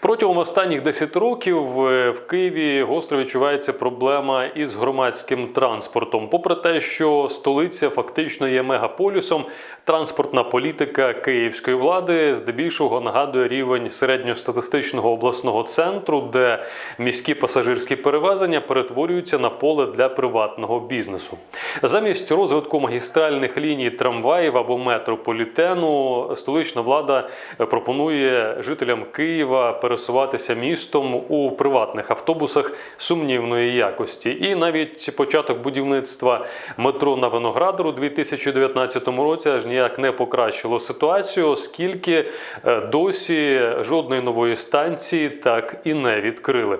Протягом останніх 10 років е, в Києві гостро відчувається проблема із громадським транспортом. Попри те, що столиця фактично є мегаполісом, транспортна політика київської влади здебільшого нагадує рівень середньостатистичного обласного центру, де міські пасажирські перевезення перетворюються на поле для приватного бізнесу. Замість розвитку магістральних ліній трамваїв або метрополітену, столична влада пропонує жителям Києва пересуватися містом у приватних автобусах сумнівної якості. І навіть початок будівництва метро на Виноградару у 2019 році аж ніяк не покращило ситуацію, оскільки е, досі жодної нової станції так і не відкрили.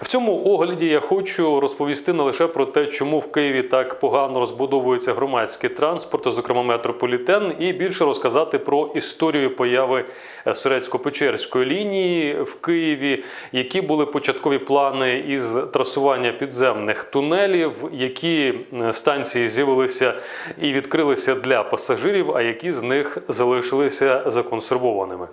В цьому огляді я хочу розповісти не лише про те, чому в Києві так погано розбудовується громадський транспорт, зокрема метрополітен, і більше розказати про історію появи е, Серецько-Печерської лінії в Києві, які були початкові плани із трасування підземних тунелів, які е, станції з'явилися і відкрилися для пасажирів, а які з них залишилися законсервованими.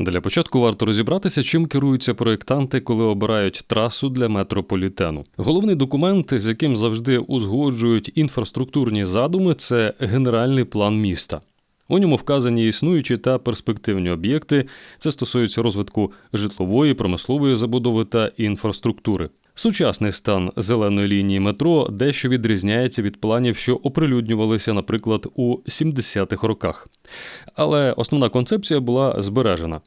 Для початку варто розібратися, чим керуються проєктанти, коли обирають трасу для метрополітену. Головний документ, з яким завжди узгоджують інфраструктурні задуми, це генеральний план міста. У ньому вказані існуючі та перспективні об'єкти. Це стосується розвитку житлової, промислової забудови та інфраструктури. Сучасний стан зеленої лінії метро дещо відрізняється від планів, що оприлюднювалися, наприклад, у 70-х роках. Але основна концепція була збережена.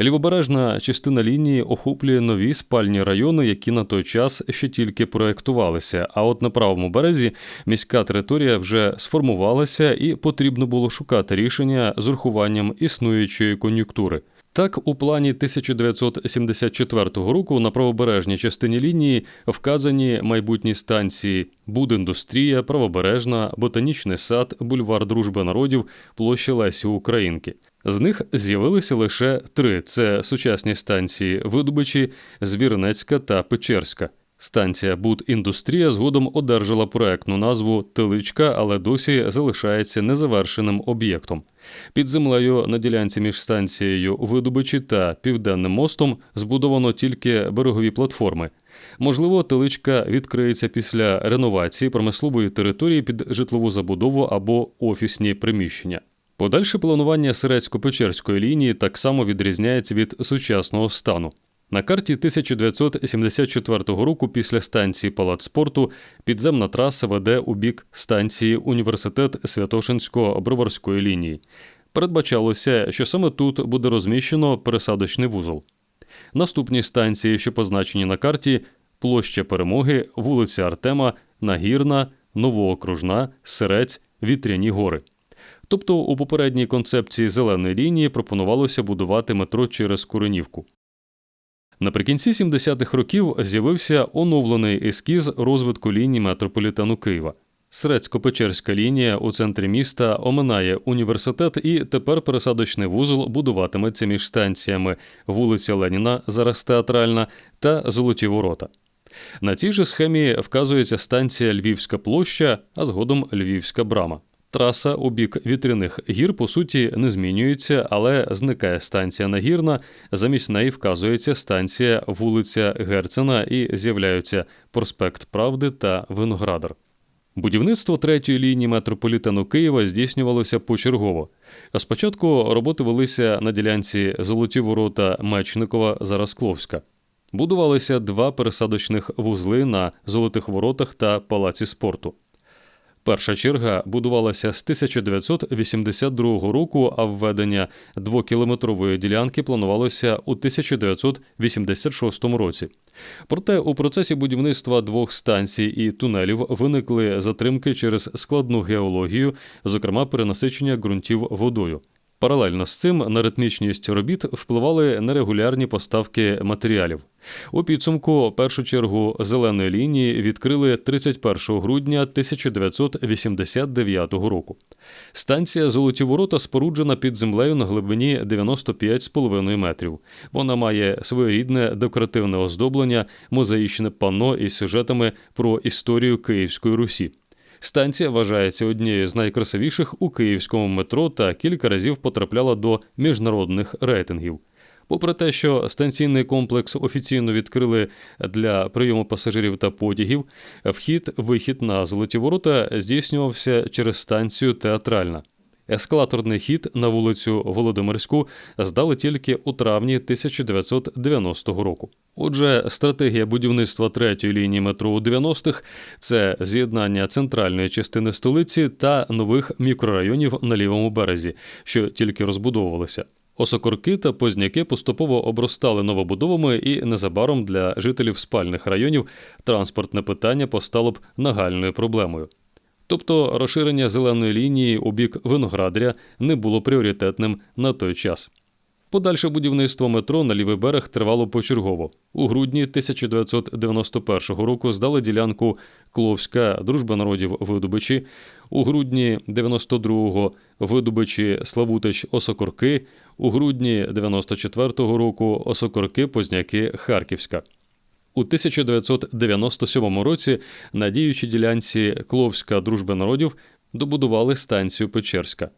Лівобережна частина лінії охоплює нові спальні райони, які на той час ще тільки проєктувалися. А от на правому березі міська територія вже сформувалася і потрібно було шукати рішення з урахуванням існуючої кон'юнктури. Так, у плані 1974 року на правобережній частині лінії вказані майбутні станції Будіндустрія, Правобережна, Ботанічний сад, Бульвар Дружби народів, площа Лесі Українки. З них з'явилися лише три: це сучасні станції Видобичі, Звірнецька та Печерська. Станція Будіндустрія згодом одержала проектну назву Теличка, але досі залишається незавершеним об'єктом. Під землею на ділянці між станцією Видобичі та Південним мостом збудовано тільки берегові платформи. Можливо, теличка відкриється після реновації промислової території під житлову забудову або офісні приміщення. Подальше планування Сирецько-Печерської лінії так само відрізняється від сучасного стану. На карті 1974 року після станції Палац спорту підземна траса веде у бік станції Університет Святошинсько-Броварської лінії. Передбачалося, що саме тут буде розміщено пересадочний вузол. Наступні станції, що позначені на карті, площа Перемоги, вулиця Артема, Нагірна, Новоокружна, Сирець, Вітряні гори. Тобто у попередній концепції зеленої лінії пропонувалося будувати метро через Куренівку. Наприкінці 70-х років з'явився оновлений ескіз розвитку лінії метрополітену Києва. Срецько-Печерська лінія у центрі міста оминає університет, і тепер пересадочний вузол будуватиметься між станціями вулиця Леніна, зараз театральна, та Золоті Ворота. На цій же схемі вказується станція Львівська площа, а згодом Львівська брама. Траса у бік вітряних гір по суті не змінюється, але зникає станція Нагірна. Замість неї вказується станція вулиця Герцена і з'являються проспект Правди та Виноградар. Будівництво третьої лінії метрополітену Києва здійснювалося почергово. Спочатку роботи велися на ділянці Золоті ворота Мечникова Зараскловська. Будувалися два пересадочних вузли на Золотих воротах та Палаці спорту. Перша черга будувалася з 1982 року, а введення двокілометрової ділянки планувалося у 1986 році. Проте у процесі будівництва двох станцій і тунелів виникли затримки через складну геологію, зокрема перенасичення ґрунтів водою. Паралельно з цим на ритмічність робіт впливали нерегулярні поставки матеріалів. У підсумку першу чергу зеленої лінії відкрили 31 грудня 1989 року. Станція Золоті ворота споруджена під землею на глибині 95,5 метрів. Вона має своєрідне декоративне оздоблення, мозаїчне панно із сюжетами про історію Київської Русі. Станція вважається однією з найкрасивіших у київському метро та кілька разів потрапляла до міжнародних рейтингів. Попри те, що станційний комплекс офіційно відкрили для прийому пасажирів та потягів, вхід-вихід на золоті ворота здійснювався через станцію Театральна. Ескалаторний хід на вулицю Володимирську здали тільки у травні 1990 року. Отже, стратегія будівництва третьої лінії метро у 90-х – це з'єднання центральної частини столиці та нових мікрорайонів на лівому березі, що тільки розбудовувалися. Осокорки та позняки поступово обростали новобудовами, і незабаром для жителів спальних районів транспортне питання постало б нагальною проблемою. Тобто розширення зеленої лінії у бік виноградаря не було пріоритетним на той час. Подальше будівництво метро на лівий берег тривало почергово. У грудні 1991 року здали ділянку Кловська Дружба народів Видобичі, у грудні 92-го Видобичі Славутич Осокорки, у грудні 94-го року Осокорки Позняки Харківська. У 1997 році на діючій ділянці Кловська Дружба народів добудували станцію Печерська.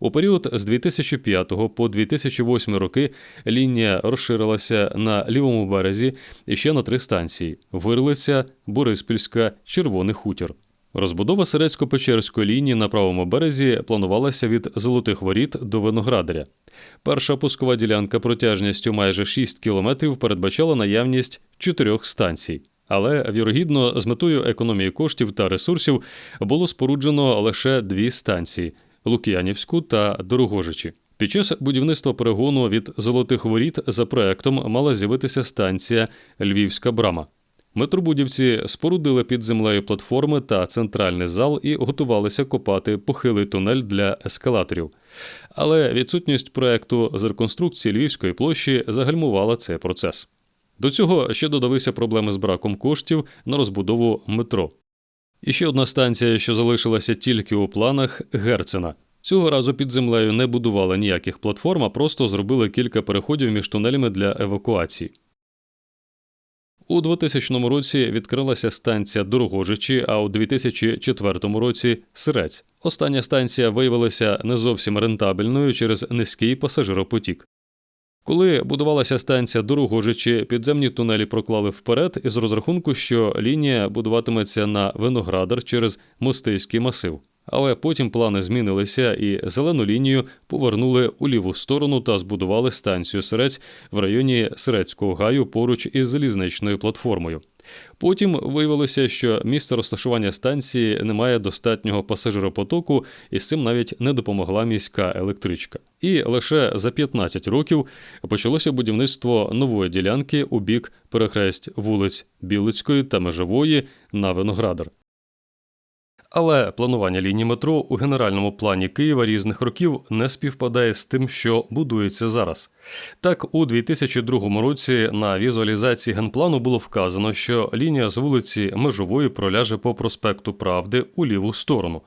У період з 2005 по 2008 роки лінія розширилася на лівому березі ще на три станції: Вирлиця, Бориспільська, Червоний Хутір. Розбудова Серецько-Печерської лінії на правому березі планувалася від Золотих Воріт до Виноградаря. Перша пускова ділянка протяжністю майже 6 кілометрів передбачала наявність чотирьох станцій. Але вірогідно, з метою економії коштів та ресурсів було споруджено лише дві станції Лук'янівську та Дорогожичі. Під час будівництва перегону від Золотих Воріт за проектом мала з'явитися станція Львівська Брама. Метробудівці спорудили під землею платформи та центральний зал і готувалися копати похилий тунель для ескалаторів. Але відсутність проекту з реконструкції Львівської площі загальмувала цей процес. До цього ще додалися проблеми з браком коштів на розбудову метро. І ще одна станція, що залишилася тільки у планах Герцена. Цього разу під землею не будували ніяких платформ, а просто зробили кілька переходів між тунелями для евакуації. У 2000 році відкрилася станція Дорогожичі, а у 2004 році Сирець. Остання станція виявилася не зовсім рентабельною через низький пасажиропотік. Коли будувалася станція Дорогожичі, підземні тунелі проклали вперед із розрахунку, що лінія будуватиметься на виноградар через мостиський масив. Але потім плани змінилися і зелену лінію повернули у ліву сторону та збудували станцію Сирець в районі Сирецького гаю поруч із залізничною платформою. Потім виявилося, що місце розташування станції не має достатнього пасажиропотоку, і з цим навіть не допомогла міська електричка. І лише за 15 років почалося будівництво нової ділянки у бік перехресть вулиць Білицької та Межової на Виноградар. Але планування лінії метро у генеральному плані Києва різних років не співпадає з тим, що будується зараз. Так, у 2002 році на візуалізації генплану було вказано, що лінія з вулиці Межової проляже по проспекту Правди у ліву сторону.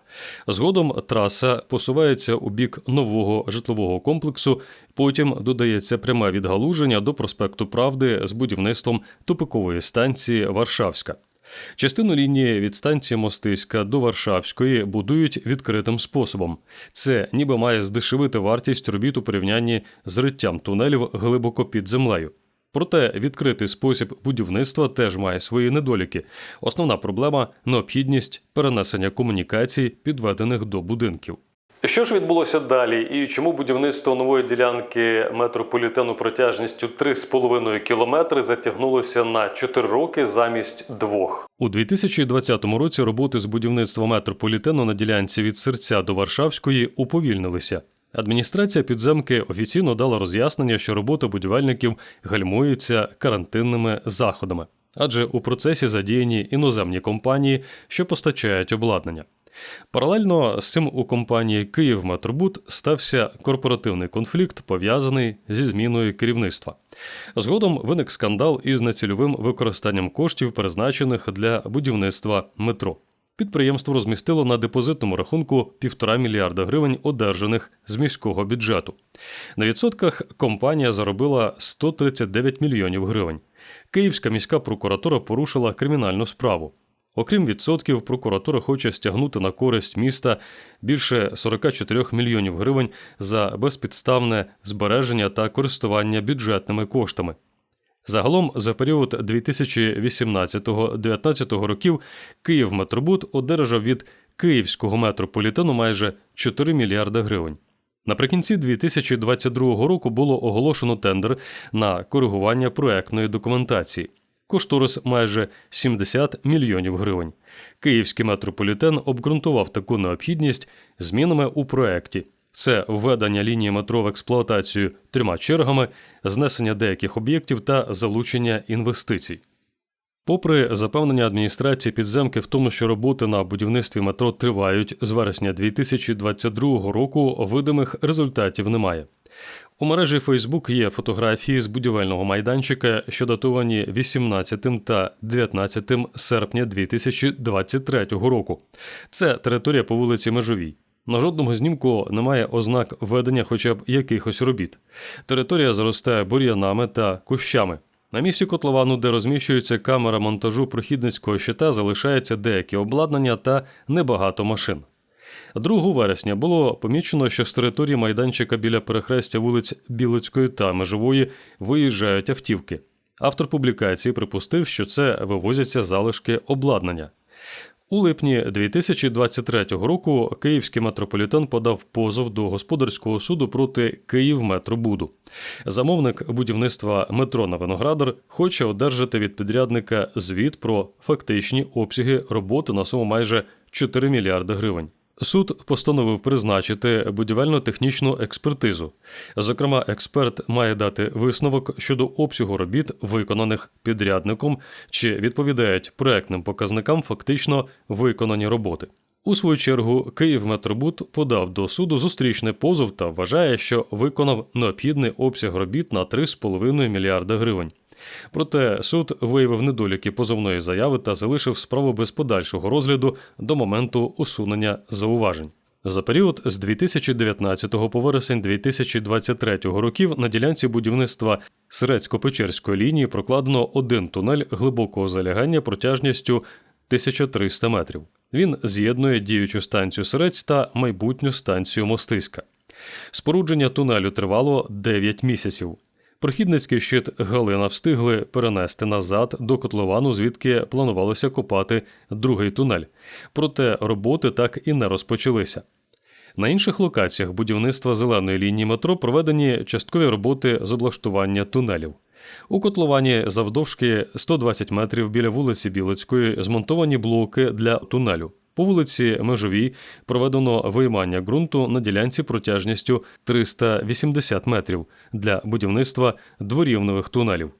Згодом траса посувається у бік нового житлового комплексу. Потім додається пряме відгалуження до проспекту Правди з будівництвом тупикової станції Варшавська. Частину лінії від станції Мостиська до Варшавської будують відкритим способом. Це ніби має здешевити вартість робіт у порівнянні з риттям тунелів глибоко під землею. Проте відкритий спосіб будівництва теж має свої недоліки. Основна проблема необхідність перенесення комунікацій, підведених до будинків. Що ж відбулося далі, і чому будівництво нової ділянки метрополітену протяжністю 3,5 кілометри затягнулося на 4 роки замість двох? У 2020 році роботи з будівництва метрополітену на ділянці від серця до Варшавської уповільнилися. Адміністрація підземки офіційно дала роз'яснення, що робота будівельників гальмується карантинними заходами, адже у процесі задіяні іноземні компанії, що постачають обладнання. Паралельно з цим у компанії «Київметробуд» стався корпоративний конфлікт, пов'язаний зі зміною керівництва. Згодом виник скандал із нецільовим використанням коштів, призначених для будівництва метро. Підприємство розмістило на депозитному рахунку півтора мільярда гривень, одержаних з міського бюджету. На відсотках компанія заробила 139 мільйонів гривень. Київська міська прокуратура порушила кримінальну справу. Окрім відсотків, прокуратура хоче стягнути на користь міста більше 44 мільйонів гривень за безпідставне збереження та користування бюджетними коштами. Загалом за період 2018-2019 років Київметробуд одержав від київського метрополітену майже 4 мільярди гривень. Наприкінці 2022 року було оголошено тендер на коригування проектної документації. Кошторис майже 70 мільйонів гривень. Київський метрополітен обґрунтував таку необхідність змінами у проекті. Це введення лінії метро в експлуатацію трьома чергами, знесення деяких об'єктів та залучення інвестицій. Попри запевнення адміністрації підземки в тому, що роботи на будівництві метро тривають з вересня 2022 року, видимих результатів немає. У мережі Facebook є фотографії з будівельного майданчика, що датовані 18 та 19 серпня 2023 року. Це територія по вулиці Межовій. На жодному знімку немає ознак ведення хоча б якихось робіт. Територія заростає бур'янами та кущами. На місці котловану, де розміщується камера монтажу прохідницького щита, залишається деяке обладнання та небагато машин. 2 вересня було помічено, що з території майданчика біля перехрестя вулиць Білицької та Межової виїжджають автівки. Автор публікації припустив, що це вивозяться залишки обладнання. У липні 2023 року Київський метрополітен подав позов до господарського суду проти Київметробуду. Замовник будівництва метро на Виноградар хоче одержати від підрядника звіт про фактичні обсяги роботи на суму майже 4 мільярди гривень. Суд постановив призначити будівельно-технічну експертизу. Зокрема, експерт має дати висновок щодо обсягу робіт, виконаних підрядником, чи відповідають проектним показникам фактично виконані роботи. У свою чергу Київметробуд подав до суду зустрічний позов та вважає, що виконав необхідний обсяг робіт на 3,5 мільярда гривень. Проте суд виявив недоліки позовної заяви та залишив справу без подальшого розгляду до моменту усунення зауважень. За період з 2019 по вересень 2023 років на ділянці будівництва Сирецько-Печерської лінії прокладено один тунель глибокого залягання протяжністю 1300 метрів. Він з'єднує діючу станцію Сирець та майбутню станцію Мостиська. Спорудження тунелю тривало 9 місяців. Прохідницький щит Галина встигли перенести назад до котловану, звідки планувалося копати другий тунель. Проте роботи так і не розпочалися. На інших локаціях будівництва зеленої лінії метро проведені часткові роботи з облаштування тунелів. У котловані завдовжки 120 метрів біля вулиці Білицької змонтовані блоки для тунелю. По вулиці Межовій проведено виймання ґрунту на ділянці протяжністю 380 метрів для будівництва дворівневих тунелів.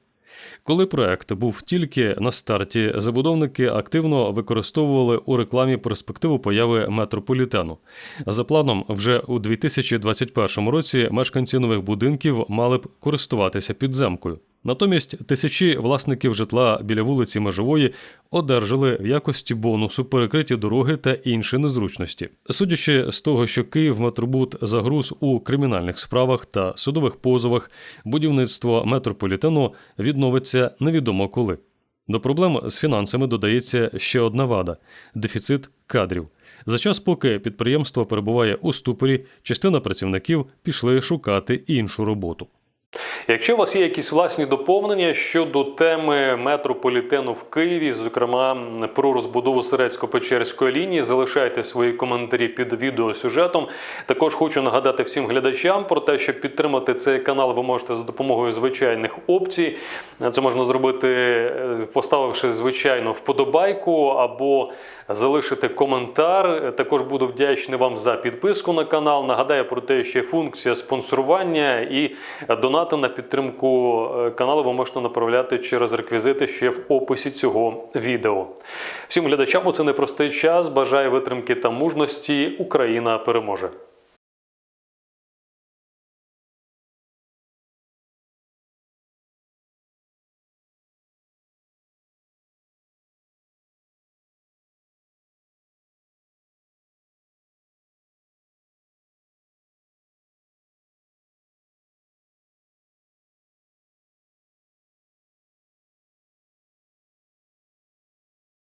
Коли проект був тільки на старті, забудовники активно використовували у рекламі перспективу появи метрополітену. За планом, вже у 2021 році мешканці нових будинків мали б користуватися підземкою. Натомість тисячі власників житла біля вулиці Межової одержали в якості бонусу перекриті дороги та інші незручності. Судячи з того, що Київ метробуд загруз у кримінальних справах та судових позовах, будівництво метрополітену відновиться невідомо коли. До проблем з фінансами додається ще одна вада дефіцит кадрів. За час, поки підприємство перебуває у ступорі, частина працівників пішли шукати іншу роботу. Якщо у вас є якісь власні доповнення щодо теми метрополітену в Києві, зокрема про розбудову Сирецько-Печерської лінії, залишайте свої коментарі під відеосюжетом. Також хочу нагадати всім глядачам про те, щоб підтримати цей канал, ви можете за допомогою звичайних опцій. Це можна зробити, е, поставивши звичайно вподобайку або залишити коментар. Також буду вдячний вам за підписку на канал. Нагадаю про те, що є функція спонсорування і донати на підтримку е, каналу ви можете направляти через реквізити ще в описі цього відео. Всім глядачам у це непростий час. Бажаю витримки та мужності. Україна переможе!